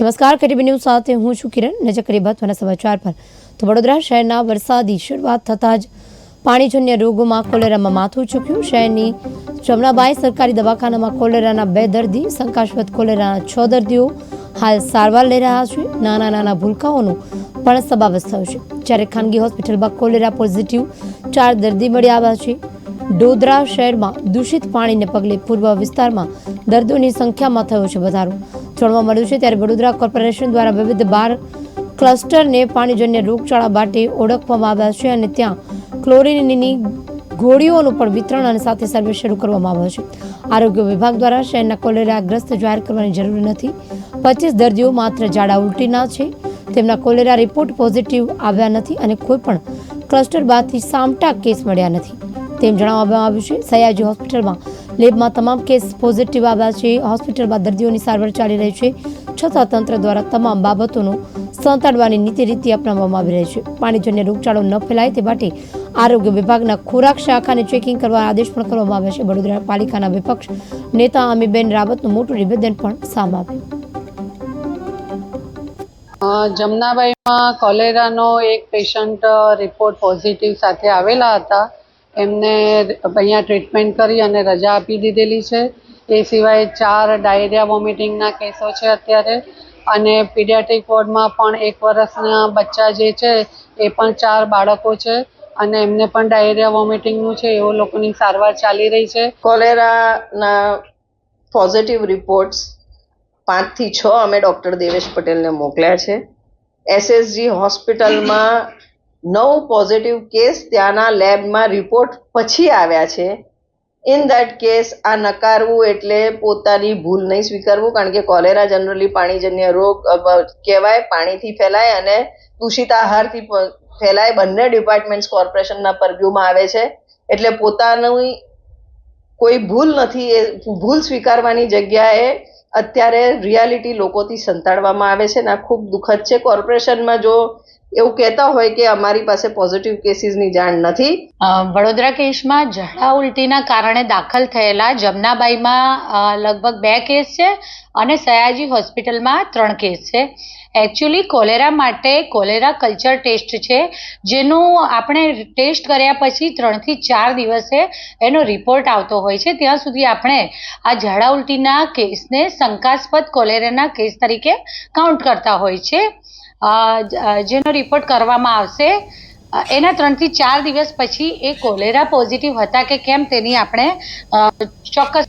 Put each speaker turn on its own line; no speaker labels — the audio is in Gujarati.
નમસ્કાર કેટીવી ન્યૂઝ સાથે હું છું કિરણ. નજર કરી મહત્વના સમાચાર પર. તો વડોદરા શહેરના વરસાદી શરૂઆત થતાં જ પાણીજન્ય રોગોમાં કોલેરામાં માથું ચૂક્યું. શહેરની જમનાબાઈ સરકારી દવાખાનામાં કોલેરાના બે દર્દી, શંકાસ્પદ કોલેરાના છ દર્દીઓ હાલ સારવાર લઈ રહ્યા છે. નાના નાના ભૂલકાઓનો પણ સમાવેશ થયો છે. જ્યારે ખાનગી હોસ્પિટલમાં કોલેરા પોઝિટિવ ચાર દર્દી મળી આવ્યા છે. ડોદરા શહેરમાં દૂષિત પાણીને પગલે પૂર્વ વિસ્તારમાં દર્દીઓની સંખ્યામાં થયો છે વધારો. જાણવા મળ્યું છે ત્યારે વડોદરા કોર્પોરેશન દ્વારા વિવિધ બાર ક્લસ્ટરને પાણીજન્ય રોગચાળા માટે ઓળખવામાં આવ્યા છે અને ત્યાં ક્લોરિનની ગોળીઓનું પણ વિતરણ અને સાથે સર્વે શરૂ કરવામાં આવ્યો છે. આરોગ્ય વિભાગ દ્વારા શહેરના કોલેરાગ્રસ્ત જાહેર કરવાની જરૂર નથી. પચીસ દર્દીઓ માત્ર ઝાડા ઉલટીના છે. તેમના કોલેરા રિપોર્ટ પોઝિટિવ આવ્યા નથી અને કોઈ પણ ક્લસ્ટર બાદથી સામટા કેસ મળ્યા નથી. તેમ જણાવવામાં આવ્યું છે. સયાજી હોસ્પિટલમાં લેબમાં તમામ કેસ પોઝિટિવ આવ્યા છે. હોસ્પિટલમાં દર્દીઓની સારવાર ચાલી રહી છે. છતાં તંત્ર દ્વારા તમામ બાબતોનું સંતાડવાની નીતિ રીતિ અપનાવવામાં આવી રહી છે. પાણીજન્ય રોગચાળો ન ફેલાય તે માટે આરોગ્ય વિભાગના ખોરાક શાખાને ચેકિંગ કરવા આદેશ પણ કરવામાં આવ્યા છે. વડોદરા પાલિકાના વિપક્ષ નેતા અમીબેન રાવતનું મોટું નિવેદન પણ સામે આવ્યું.
જમનાબાઈમાં કોલેરાનો એક પેશન્ટ રિપોર્ટ પોઝિટિવ સાથે આવેલા હતા. એમને અહીંયા ટ્રીટમેન્ટ કરી અને રજા આપી દીધેલી છે. એ સિવાય ચાર ડાયરિયા વોમિટિંગના કેસો છે અત્યારે. અને પીડિયાટ્રિક વોર્ડમાં પણ એક વર્ષના બચ્ચા જે છે, એ પણ ચાર બાળકો છે અને એમને પણ ડાયરિયા વોમિટિંગનું છે, એવો લોકોની સારવાર ચાલી રહી છે.
કોલેરાના પોઝિટિવ રિપોર્ટ્સ પાંચથી છ અમે ડૉક્ટર દેવેશ પટેલને મોકલ્યા છે. એસએસજી હોસ્પિટલમાં નવ પોઝિટિવ કેસ ત્યાંના લેબમાં રિપોર્ટ પછી આવ્યા છે. ઇન દેટ કેસ આ નકારવું એટલે પોતાની ભૂલ નહીં સ્વીકારવું, કારણ કે કોલેરા જનરલી પાણીજન્ય રોગ કહેવાય, પાણીથી ફેલાય અને દૂષિત આહારથી ફેલાય. બંને ડિપાર્ટમેન્ટ્સ કોર્પોરેશનના પરવ્યુમાં આવે છે. એટલે પોતાની કોઈ ભૂલ નથી, એ ભૂલ સ્વીકારવાની જગ્યાએ અત્યારે રિયાલિટી લોકોથી સંતાડવામાં આવે છે. ને આ ખૂબ દુઃખદ છે. કોર્પોરેશનમાં જો એવું કહેતા હોય કે અમારી પાસે પોઝિટિવ કેસીસની જાણ નથી.
વડોદરા કેસમાં ઝાડા ઉલટીના કારણે દાખલ થયેલા જમનાબાઈમાં લગભગ બે કેસ છે અને સયાજી હોસ્પિટલમાં ત્રણ કેસ છે. એકચ્યુઅલી કોલેરા માટે કોલેરા કલ્ચર ટેસ્ટ છે, જેનું આપણે ટેસ્ટ કર્યા પછી ત્રણથી ચાર દિવસે એનો રિપોર્ટ આવતો હોય છે. ત્યાં સુધી આપણે આ ઝાડા ઉલટીના કેસને શંકાસ્પદ કોલેરાના કેસ તરીકે કાઉન્ટ કરતા હોય છે. જેનો રિપોર્ટ કરવામાં આવશે. એના ત્રણથી ચાર દિવસ પછી એ કોલેરા પોઝિટિવ હતા કે કેમ તેની આપણે ચોક્કસ